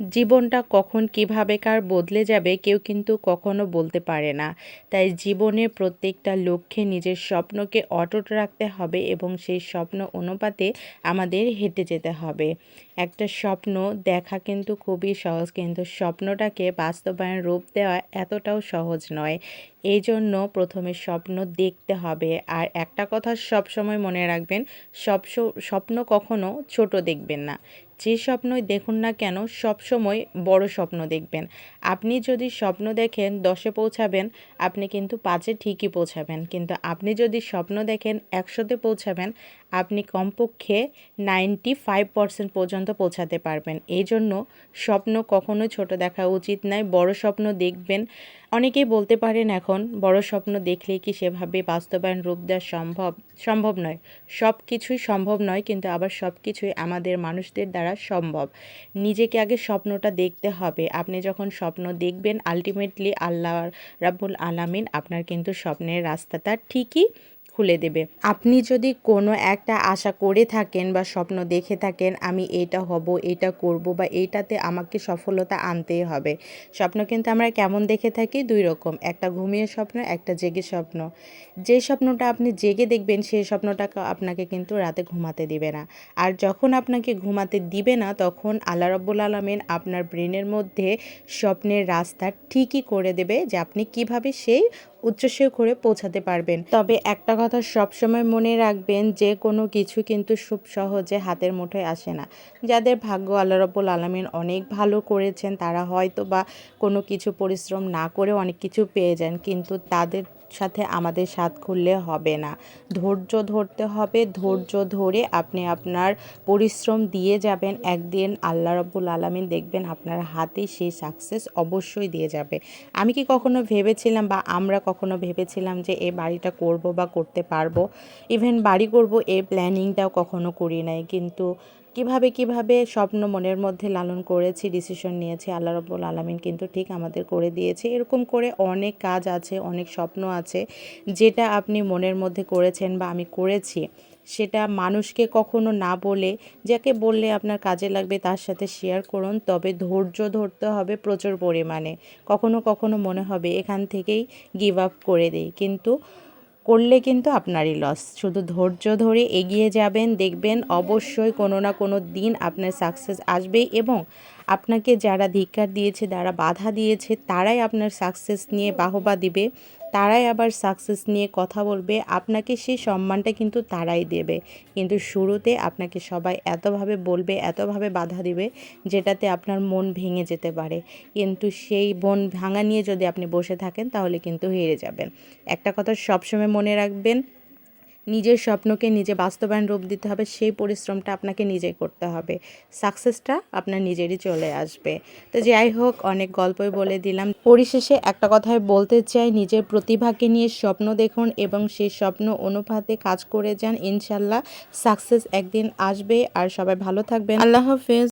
জীবনটা কখন কীভাবে কার বদলে যাবে কেউ কিন্তু কখনো বলতে পারে না। তাই জীবনের প্রত্যেকটা লক্ষ্যে নিজের স্বপ্নকে অটুট রাখতে হবে এবং সেই স্বপ্ন অনুপাতে আমাদের হেঁটে যেতে হবে। একটা স্বপ্ন দেখা কিন্তু খুবই সহজ, কিন্তু স্বপ্নটাকে বাস্তবায়ন রূপ দেওয়া এতটাও সহজ নয়। এই জন্য প্রথমে স্বপ্ন দেখতে হবে। আর একটা কথা সবসময় মনে রাখবেন সব স্বপ্ন কখনো ছোট দেখবেন না। যে স্বপ্নই দেখুন না কেন সবসময় বড় স্বপ্ন দেখবেন। আপনি যদি স্বপ্ন দেখেন, দশে পৌঁছাবেন, আপনি কিন্তু পাঁচে ঠিকই পৌঁছাবেন। কিন্তু আপনি যদি স্বপ্ন দেখেন, একশোতে পৌঁছাবেন, আপনি কমপক্ষে নাইনটি ফাইভ পার্সেন্ট পর্যন্ত পৌঁছাতে পারবেন। এই জন্য স্বপ্ন কখনো ছোট দেখা উচিত নয়। বড় স্বপ্ন দেখবেন অনেকেই বলতে পারেন এখন, বড় স্বপ্ন দেখলে কি সেভাবে বাস্তবায়ন রূপ দেওয়া সম্ভব সম্ভব নয়। সব কিছুই সম্ভব নয়, কিন্তু আবার সব কিছুই আমাদের মানুষদের দ্বারা সম্ভব। নিজেকে আগে স্বপ্নটা দেখতে হবে। আপনি যখন স্বপ্ন দেখবেন আলটিমেটলি আল্লাহ রাবুল আলামিন আপনার কিন্তু স্বপ্নের রাস্তাটা ঠিকই খুলে দেবে। আপনি যদি কোনো একটা আশা করে থাকেন বা স্বপ্ন দেখে থাকেন, আমি এটা হব, এটা করব বা এইটাতে আমাকে সফলতা আনতেই হবে। স্বপ্ন কিন্তু আমরা কেমন দেখে থাকি? দুই রকম। একটা ঘুমিয়ে স্বপ্ন, একটা জেগে স্বপ্ন। যে স্বপ্নটা আপনি জেগে দেখবেন, সেই স্বপ্নটা আপনাকে কিন্তু রাতে ঘুমাতে দিবে না। আর যখন আপনাকে ঘুমাতে দিবে না, তখন আল্লাহ রব্বুল আলমিন আপনার ব্রেনের মধ্যে স্বপ্নের রাস্তা ঠিকই করে দেবে যে আপনি কীভাবে সেই উচ্চশীয় করে পৌঁছাতে পারবেন। তবে একটা কথা সবসময় মনে রাখবেন, যে কোনো কিছু কিন্তু খুব সহজে হাতের মুঠোয় আসে না। যাদের ভাগ্য আল্লাহ রব্বুল আলমিন অনেক ভালো করেছেন, তারা হয়তো বা কোনো কিছু পরিশ্রম না করে অনেক কিছু পেয়ে যান, কিন্তু তাদের সাথে আমাদের সাথ খুললে হবে না। ধৈর্য ধরতে হবে, ধৈর্য ধরে আপনি আপনার পরিশ্রম দিয়ে যাবেন। একদিন আল্লাহ রব্বুল আলমিন দেখবেন আপনার হাতে সেই সাকসেস অবশ্যই দিয়ে যাবে। আমি কি কখনো ভেবেছিলাম বা আমরা কখনো ভেবেছিলাম যে এই বাড়িটা করব বা করতে পারব? ইভেন বাড়ি করব এই প্ল্যানিংটাও কখনো করি নাই। কিন্তু কীভাবে কীভাবে স্বপ্ন মনের মধ্যে লালন করেছি ডিসিশন নিয়েছি, আল্লাহ রব্বুল আলমিন কিন্তু ঠিক আমাদের করে দিয়েছে। এরকম করে অনেক কাজ আছে, অনেক স্বপ্ন আছে, যেটা আপনি মনের মধ্যে করেছেন বা আমি করেছি, সেটা মানুষকে কখনো না বলে, যাকে বললে আপনার কাজে লাগবে তার সাথে শেয়ার করুন, তবে ধৈর্য ধরতে হবে প্রচুর পরিমাণে। কখনো কখনো মনে হবে এখান থেকেই গিভ আপ করে দিই, কিন্তু করলে কিন্তু আপনারই লস শুধু ধৈর্য ধরে এগিয়ে যাবেন, দেখবেন অবশ্যই কোনো না কোনো দিন আপনার সাকসেস আসবে এবং আপনাকে যারা ধিক্কার দিয়েছে, যারা বাধা দিয়েছে, তারাই আপনার সাকসেস নিয়ে বাহবা দিবে। তারাই আবার সাকসেস নিয়ে কথা বলবে, আপনাকে সেই সম্মানটা কিন্তু তারাই দেবে। কিন্তু শুরুতে আপনাকে সবাই এতভাবে বলবে, এতভাবে বাধা দিবে, যেটাতে আপনার মন ভেঙে যেতে পারে। কিন্তু সেই মন ভাঙা নিয়ে যদি আপনি বসে থাকেন, তাহলে কিন্তু হেরে যাবেন। একটা কথা সবসময় মনে রাখবেন নিজের স্বপ্নকে নিজে বাস্তবায়ন রূপ দিতে হবে, সেই পরিশ্রমটা আপনাকে নিজেই করতে হবে। সাকসেসটা আপনার নিজেরই চলে আসবে। তো যাই হোক, অনেক গল্পই বলে দিলাম। পরিশেষে একটা কথাই বলতে চাই, নিজের প্রতিভাকে নিয়ে স্বপ্ন দেখুন এবং সেই স্বপ্ন অনুপাতে কাজ করে যান। ইনশাল্লাহ সাকসেস একদিন আসবে। আর সবাই ভালো থাকবেন। আল্লাহ হাফেজ।